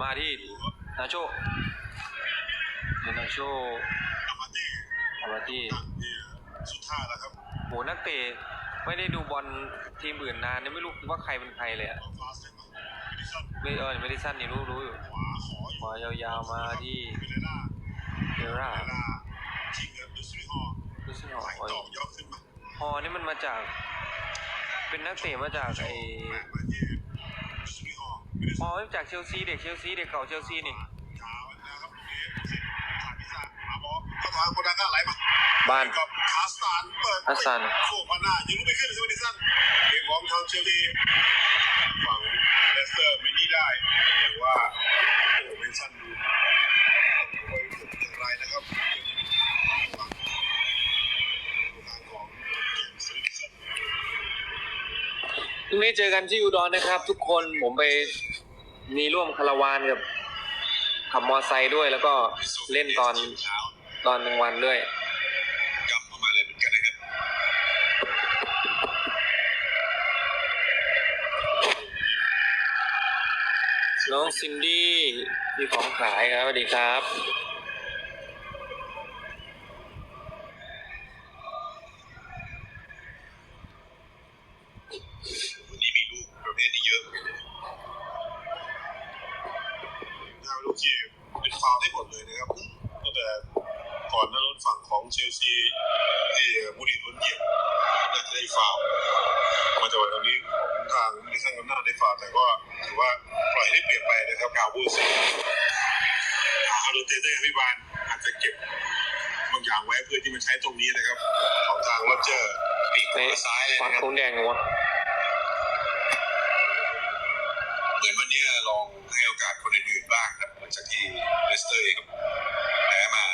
มาที่นาโชนาโชอามาเต้อามาที่ตั้งเนี่ยสุดท้ายแล้วครับโหนักเตะไม่ได้ดูบอลทีมอื่นนานเนี่ยไม่รู้ว่าใครเป็นใครเลยอะเอาฟาสเลยมาเอดิสันไม่เออไม่ได้สั้นนี่รู้รู้อยู่ขวาขออยู่มายาวๆมาที่เวเลล่าเดร่าเวลาชิงกับดูซิฮอดูสิหน่อไหลยต่อยอดขึ้นมาฮอนี่มันมาจาก เป็นนักเตะมาจากไอ้แม่มาที่ดูซิ ฮอเวเลฮซ่าอมาจากเชลซีเด็กเชลซีเด็กเก่าเชลซีนี่ขาวนะครับเนี่ยผ่านพิซซ่ามาบอลเข้าทางคนดังก็ไหลมาบ้านกับคาสตานเปิดฮัสซันโค้งมาหน้ายิงลูกไม่ขึ้นเลยใช่ไหมดิสันเกมของทางเชลซีฝั่งเลสเตอร์ไม่นี่ได้แต่ว่าโอ้เวนสันดูโอ้ยถูกอย่างไรนะครับทางของเกมส์ลิสันพรุ่งนี้เจอกันที่อุดรนะครับ ทุกคนผมไป มีร่วมคาราวานกับขับมอไซค์ด้วย แล้วก็เล่นตอนตอนกลางวันด้วยกำเข้ามาเลยเหมือนกันนะครับ น้องซินดี้มีของขายครับสวัสดีครับ วันนี้มีลูกประเภทนี้เยอะเหมือนกันเลยน่าเป็นลูกที่เป็นฟาวล์ได้หมดเลยนะครับตั้งแต่ก่อนหน้ารถฝั่งของเชลซีที่มูรินโดนเหยียบน่าจะได้ฟาวล์มาจากวันนี้ของทางดิสันก็น่าได้ฟาวล์แต่ก็ถือว่าปล่อยให้เปลี่ยนไป นะครับกาวบูสอาโดเตเต้พิบาลอาจจะเก็บบางอย่างไว้เพื่อที่มันใช้ตรงนี้นะครับ ของทางโรเจอร์ปีกขวาซ้ายเลยฟักนะครับ ทงแดงเหรอวะเหมือนวันนี้ลองให้โอกาสคนอื่นๆบ้างครับหลังจากที่เลสเตอร์เองแพ้มา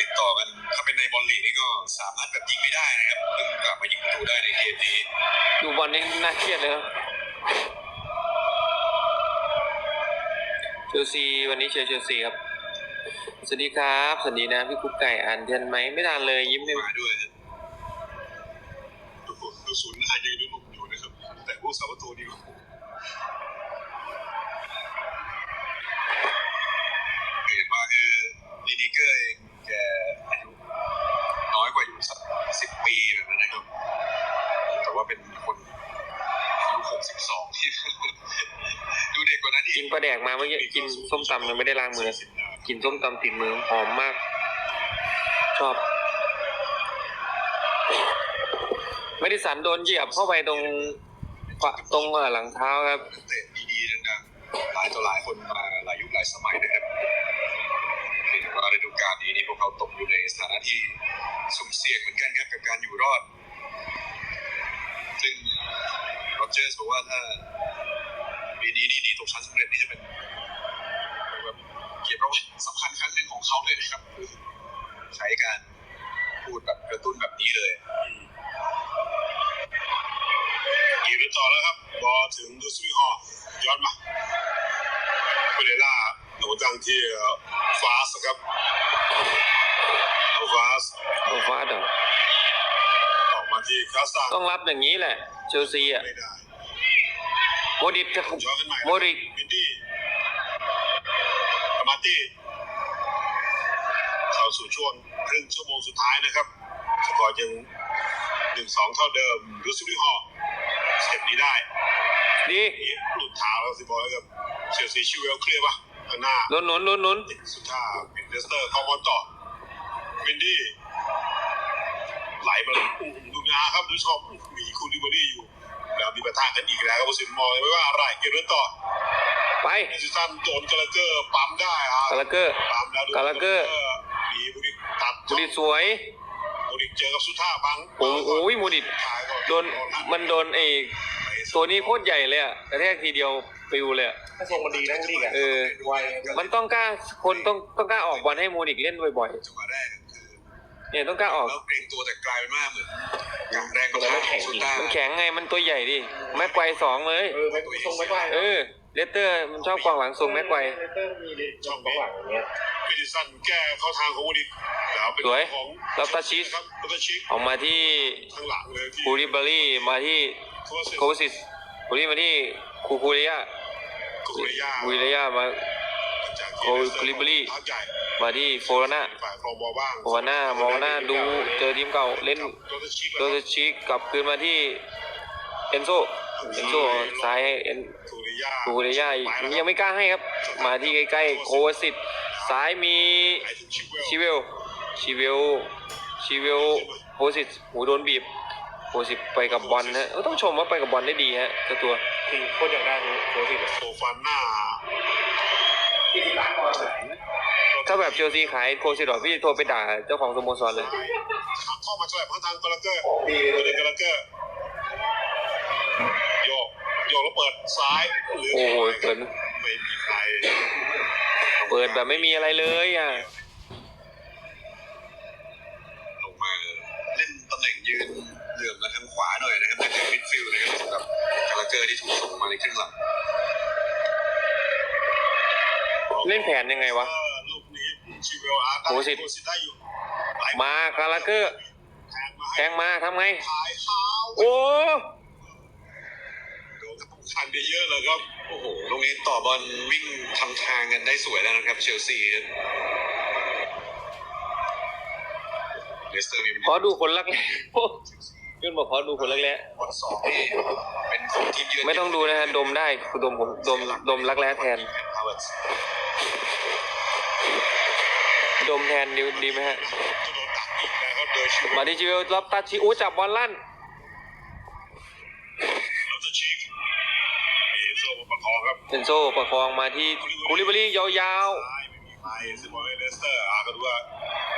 ติดต่อกัน ถ้าเป็นในบอลลีกนี่ก็สามนัดแบบยิงไม่ได้นะครับเพิ่งกลับมายิงประตูได้ในเกมนี้ ดูบอลนี่น่าเครียดเลยครับ เชลซีวันนี้เชียร์เชลซีครับ สวัสดีครับ สวัสดีนะพี่กุ๊กไก่อ่านทันไหมไม่ทันเลยยิ้มไม่มาด้วยนะดูดูศูนย์หน้ายังดูหนุ่มอยู่นะครับ แต่ผู้สาประตูนี่ก็เห็นว่าคือลีดิเกอร์เองแกอายุน้อยกว่าอยู่สักสิบปีแบบนั้นนะครับ แต่ว่าเป็นคนอายุหกสิบสองที่ กกว่านั้นอีกกินปลาแดกมาเมื่อกี้กินส้มตำยังไม่ได้ล้างมือ กินส้มตำติดมือหอมมาก ชอบ ไม่ได้สันโดนเหยียบเข้าไปตรงฝะตรงเอ่อหลังเท้าครับเตะดีๆดังๆหลายต่อหลายคนมาหลายยุคหลายสมัยนะครับเห็นว่าฤดูกาลนี้นี่พวกเขาตกอยู่ในสถานะที่สุ่มเสี่ยงเหมือนกันครับกับการอยู่รอด ซึ่งโรเจอร์สบอกว่าถ้าปี นี้นี่ดีตกชั้นสำเร็จนี่จะเป็นแบบเกียรติประวัติสำคัญครั้งหนึ่งของเขาเลยนะครับคือใช้การพูดแบบกระตุ้นแบบนี้เลยกีรุต่อแล้วครับบอลถึงดูสวิฮอลย้อนมาเปเรล่าหนูตั้งที่ฟาสครับเอาฟาสโอ้ฟาดเหรอออกมาที่คาสตานต้องรับอย่างนี้แหละเชลซีอะไม่ได้โมดิตจะย้อนขึ้นใหม่โมดริกวินดี้อามาตี้เข้าสู่ช่วงครึ่งชั่วโมงสุดท้ายนะครับสกอร์ยังหนึ่งสองเท่าเดิมดูสวิฮอลสเต็ปนี้ได้ดีนี่หลุดเท้าแล้วสิบอยกับเชลซีชิวเวลเคลียร์ป่ะข้างหน้าหนุนหนุนหนุนหนุนสุดท้ายเป็นเดสเตอร์เข้าบอลต่อวินดี้ไหลมาอู้หูดูนาครับดูชอบอู้หูมีคูลิบอรี่อยู่ แล้วมีประทะกันอีกแล้วครับผู้สินมองไม่ว่าอะไรเกมเริ่มต่อไปเอซิสันโดนกาลาเกอร์ปั๊มได้ฮะกาลาเกอร์ปั๊มแล้วดูกาลาเกอร์มีบุริกตัดโมดิตสวยบุริกเจอกับสุท่าบังโอ้โหโมดิตถ่ายก่อโดนมันโดนไอ้ตัวนี้โคตรใหญ่เลยอะกระแทกทีเดียวปิวเลยอะถ้าทรงมันดีนะมูนิกอะเออไวมันต้องกล้าคนต้องต้องกล้าออกบอลให้โมดิกเล่นบ่อยจังหวะแรกคือๆ เนี่ยต้องกล้าออกแล้วเกรงตัวแต่กลายเป็นว่าเหมือนกางแรงกระทะของสุท่ามันแข็งไงมันตัวใหญ่ดิแม็กไกวสองเลย เออไม่ทรงไม่ไหวเออเลสเตอร์มันชอบกองหลังทรงแม็กไกวเลสเตอร์มีช่องหลังอย่างเงี้ยเอดิสันแก้เข้าทางของบุริกแล้วเป็นสวยของแล้วตาชิสครับแล้วตาชิสออกมาที่ข้างหลังเลยที่คูริบารี่มาที่โคเซโคซิสคูริมาที่คูคูเรียกุเรย่าวิริยะมาจากโอ้ยคุลิบารี่พักใหญ่ มาที่โฟลาน่าฝ่ายครองบอลบ้างโฟลาน่ามองหน้าดูเจอทีมเก่าเล่นโดนชิกโดนชิกกลับคืนมาที่เอนโซเอนโซซ้ายให้เอ็นกุเรย่ากูเรย่าอีกยังไม่กล้าให้ครับ มาที่ใกล้ๆโควาสิตซ้ายมีไอ้ถึงชิเวลชิเวลชิเวลชิเวลโคสิตหูโดนบีบโคสิตไปกับบอลฮะเออต้องชมว่าไปกับบอลได้ดีฮะเจ้าตัวคือโคตรอยากได้โคตรสิเลยโซฟานหน้า ถ้าแบบเชลซีขายโคสิตหรอพี่จะโทรไปด่าเจ้าของสโมสรเลย เข้ามาช่วยพังทางกาลาเกอร์ตัวเด็กกาลาเกอร์โยกโยกแล้วเปิดซ้ายหรือโอ้โหเปิดไม่มีใครเปิดแบบไม่มีอะไรเลยอะลงมาเล่นตำแหน่งยืนเหลื่อมมาทางขวาหน่อยนะครับในแถวมิดฟิลด์นะครับสำหรับกาลาเกอร์ที่ถูกส่งมาในครึ่งหลังเล่นแผนยังไงวะ โหสิโหสิได้อยู่ไหลมากาลาเกอร์แทงมาให้แทงมาทำไงขายเท้าโอ้โดนกระตุกคันไปเยอะเลยครับ โอ้โหตรงนี้ต่อบอลวิ่งทำทางกันได้สวยแล้วนะครับ เชลซีครับเลสเตอร์มีขอดูคนรักแร้โอ้ยื่นบอกขอดูคนรักแร้บอลสองนี่เป็นของทีมเยือนไม่ต้องดูนะฮะดมได้คือดมผมดมดมรักแร้แทนฮาวเวิร์ ดดมแทนดีดีไหมฮะจะโดนตัดอีกนะครับโดยชิวมาที่จิเวลรับตัดชิโอ้จับบอลลั่นเราจะชีกมีโซ่มาประคองครับเซนโซประคองมาที่คูลิบารียาวซ้ายไม่มีใครซึ่งบอลให้เลสเตอร์อาก็ดูว่า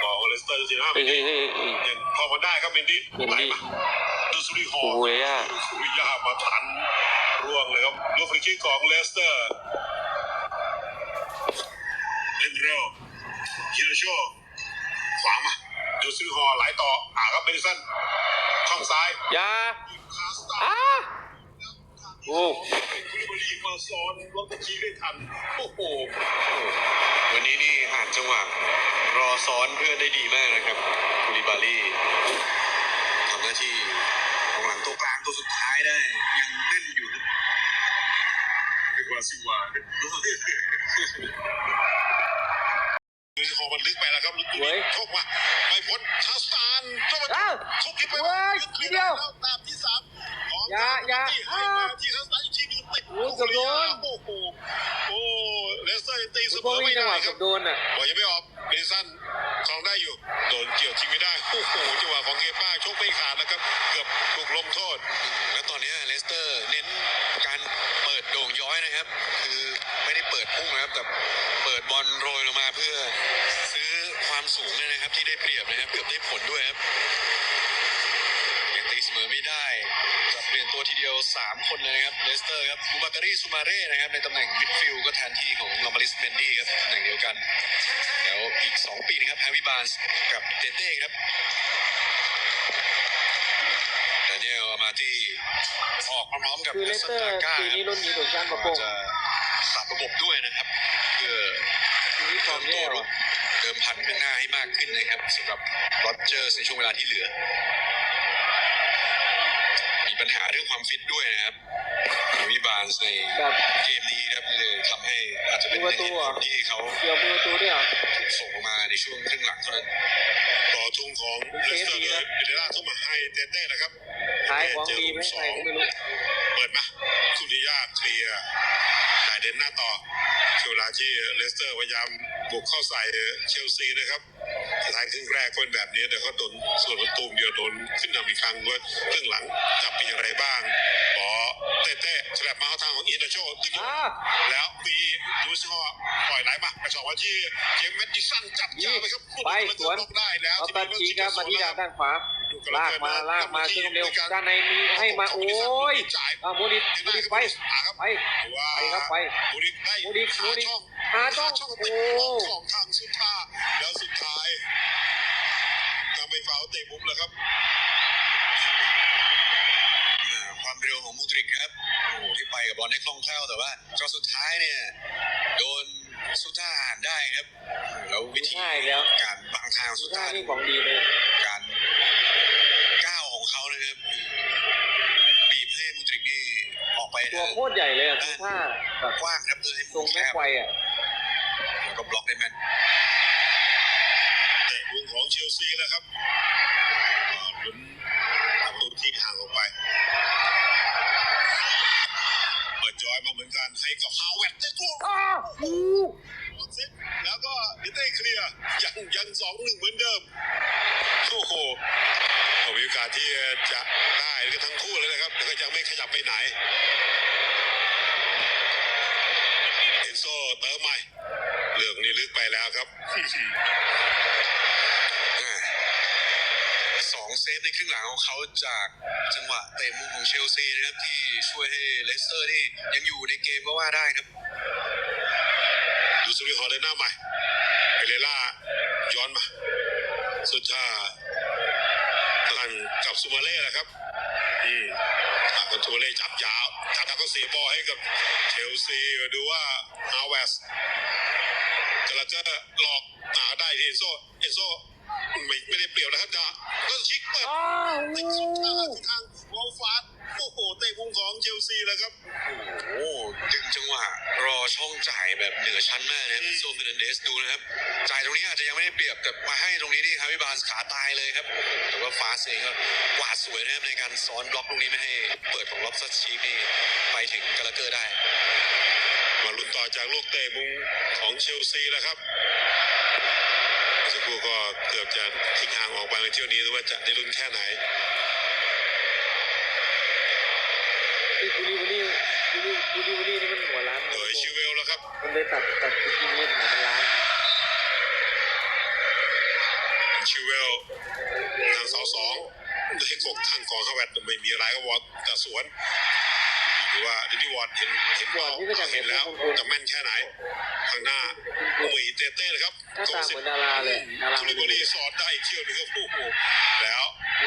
บอกว่าเลสเตอร์จะชนะๆเฮ้ยเฮ้ยเฮ้ยเฮ้ยยังพอมาได้ครับเมนดี้เมนดี้ไหลมาดูสุริฮอโอ้โหเลยอะดูสุริยามาทันร่วงเลยครับลูกฟรีคิกของเลสเตอร์เล่นเร็ว ฮิโรโชขวางมาดูสุริฮอไหลต่ออ่าครับเบนสันช่องซ้ายอยาคาสตาอ้าโอ้คุลิบารีมาซ้อนล็อกคีได้ทันโอ้โหวันนี้นี่อ่านจังหวะรอซ้อนเพื่อนได้ดีมากนะครับคุลิบารีทำหน้าที่ของหลังตัวกลางตัวสุดท้ายได้ยังเล่นอยู่นะเรียกว่าซิวา ดูสิของมันลึกไปแล้วครับลึกอยู่นี่เข้ามาไม่พ้นคาสตานเข้ามาอ้าวทุบทิ้งไปเว้ยลึกทีเดียวแล้วตามที่สามของอย่าอย่าที่ให้มาที่คาสตานอีกทีหนึงติดโอ้ยเกือบโดนโอ้โหโอ้เลสเตอร์ยังตีเสพมวกอนี้ไม่จังหได้วะคกัรับบโดนอะบอลยังไม่ออกเบนสันคลองได้อยู่โดนเกี่ยวทิ้งไม่ได้โอ้โหจังหวะของเกป้าชกไม่ขาดแล้วครับ เกือบถูกลงโทษ แล้วตอนนี้เลสเตอร์เน้นการเปิดโด่งย้ อยนะครับ คือไม่ได้เปิดพุ่งนะครับ แต่เปิดบอลโรยลงมาเพื่อซื้อความสูงเนี่ยนะครับ ที่ได้เปรียบนะครับ เกือบได้ผลด้วยครับยังตีเสมอไม่ได้จะเปลี่ยนตัวทีเดียว 3 คนเลยนะครับเลสเตอร์ครับบูบาการีซูมาเร่นะครับ ในตำแหน่งมิดฟิลด์ก็แทนที่ของลอมบาริสเมนดี้ครับตำแหน่งเดียวกันแล้วอีก 2 ปีนะครับแฮร์รี่บาร์นส์กับเตเต้ครับแต่เนี่ยอามาที่ ออกพร้อมๆกับคือเลสเตอร์แอสตันก้าปีนี้รุ่นนี้โดยการประกก็งจะปรับระบบด้วยนะครับเพื่อปีนี้ฟอเพิ่ร์มมแย่ตัวรุว่ะกเดิมพันข้างหน้าให้มากขึ้นนะครับสำหรับโรเจอร์สในช่วงเวลาที่เหลือ มีปัญหาเรื่องความฟิตด้วยนะครับแฮร์รี่บาร์นส์ในแบบเกมนี้ครับเลยทำให้อาจจะเป็นเหตุผลที่เขาเกี่ยวมือตัวด้วยเหรอถูกส่งออกมาในช่วงครึ่งหลังเท่านั้นต่อทุ่งของเซฟดีนะเปเดล่าทุ่มมาให้เต้เต้นะครับ ขายของดีไหมใครก็ไม่รู้ เปิดมาสุริยาเคลียร์ได้เด่นหน้าต่อช่วงเวลาที่เลสเตอร์พยายามบุกเข้าใส่เชลซีนะครับสถานครึ่งแรกเป็นแบบนี้แต่เขาโดนส่วนประตูมเดียวโดนขึ้นนำอีกครั้งว่าครึ่งหลังจับเป็นอย่างไรบ้างขอเต้เต้ฉลับมาเข้าทางของอินเตอร์โชติดอยู่อ้าแล้วมีดูซิว่าปล่อยไหลมาไปสองวันที่เจมส์แมดดิสันจับยาวไปครับไปสวนล็อกได้แล้วเอาตัดชีครับมาที่ด้านขวา ลากมาลากมาเครื่องเร็วด้านในมีให้มาโอ้ยจ่ายเอาโมดิโมดิไปครับไปไปครับไปโมดิได้โมดิโมดิหาหาช่ช่อองงโอ้ติดของทางสุดท้ายแล้วสุดท้ายทำไปฟาวเตะมุมแล้วครับอ่าความเร็วของมูดริกครับโอ้โหที่ไปกับบอลได้คล่องแคล่วแต่ว่าจอสุดท้ายเนี่ยโดนสุท่าอ่านได้ครับแล้ววิธีง่ายแล้วการบังทางสุสุดท่าท้ายนี่ของดีเลยการ ไปตัวทางโคตรใหญ่เลยอะทุกท่าแบบกว้างครับทรงแม็กไวอะแล้วก็บล็อกได้แม่นเตะมุมของเชลซีแล้วครับก็ลุ้นประตูที่ห่างออกไปเปิดจอยมาเหมือนกันให้กับฮาวเวร์ดได้ตัวเซตแล้วก็เดเต้เคลียร์ยังยังสองหนึ่งเหมือนเดิม โอ้โหก็มีโอกาสที่จะได้กันทั้งคู่เลยนะครับแต่ก็ยังไม่ขยับไปไหนเอนโซเติมใหม่เรื่องนี้ลึกไปแล้วครับ อ่าสองเซฟในครึ่งหลังของเขาจากจังหวะเตะมุมของเชลซีนะครับที่ช่วยให้เลสเตอร์ที่ยังอยู่ในเกมก็ว่าได้ครับดูสุริฮอลเลยหน้าใหม่เอเลล่าย้อนมา สุดท้ายลันกับซูมาเล่แหละครับ อืมอะคนซูมาเล่จับยาวจับแล้วก็เสียบอลให้กับเชลซีมาดูว่าฮาวเวสกำลังจะหลอกหาได้เอนโซเอนโซ ไม่ไม่ได้เปรียวนะครับจ้าแล้วชิกเปิดอ้าวติดสุดทางทางวอลฟาสโอ้โหเตะมุมของเชลซีแล้วครับ โอ้โหดึงจังหวะรอช่องจ่ายแบบเหนือชั้นมากนะครับโซมเฟรนเดสดูนะครับ จ่ายตรงนี้อาจจะยังไม่ได้เปรียบแต่มาให้ตรงนี้นี่ครับพี่บาสขาตายเลยครับโอ้โหแต่ว่าฟาสเองก็กวาดสวยนะครับในการซ้อนบล็อกตรงนี้ไม่ให้เปิดของล็อบสชีฟนี่ไปถึงกาลาเกอร์ได้ มาลุ้นต่อจากลูกเตะมุมของเชลซีแล้วครับเมื่อสัก ครู่ก็เกือบจะทิ้งห่างออกไปในเที่ยวนี้หรือว่าจะได้ลุ้นแค่ไหนที่บูรี่บูรี่บูรี่บูรี่บูรี่นี่มันหัวล้านโดยชิเวลแล้วครับ มันเลยตัดตัดสกินเล่นหัวมันล้านชิเวลทางเสาสองได้กกข้างกองฮาวเวร์ดไม่มีอะไรก็วอดแต่สวน หรือว่าดินิวอร์ดเห็นเห็นว่าเห็นแล้วจะแม่นแค่ไหนข้างหน้ามุยเตเต้เลยครับหน้าตาเหมือนดาราเลยดาราคุริบรีสอนได้อีกเที่ยวหนึงครับโอ้โหแล้ว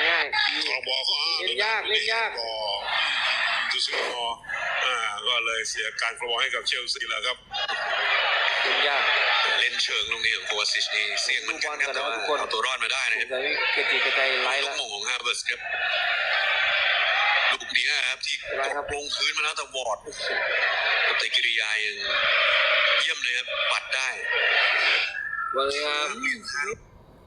ง่ายดีคอร์บอลก็อ้าวเล่นยากเล่นยากก็ดูซิโออ่าก็เลยเสียการครองบอลให้กับเชลซีแล้วครับเป็นยากเล่นเชิงลูกนี้ของโควาซิชนี่เสี่ยงเหมือนกันครับแต่ว่าเอาตัวรอดมาได้สนะงครับสัยกระจิกกระใจไล่ลูแล้กวโมงของฮาร์เบิร์สครับลูก นี้นะครับที่อะไรครับตกลงพื้นมาแล้วแต่วอร์ดโอ้โหปฏิกิริยายังเยี่ยมเลยครับปัดได้เบอร์ครับ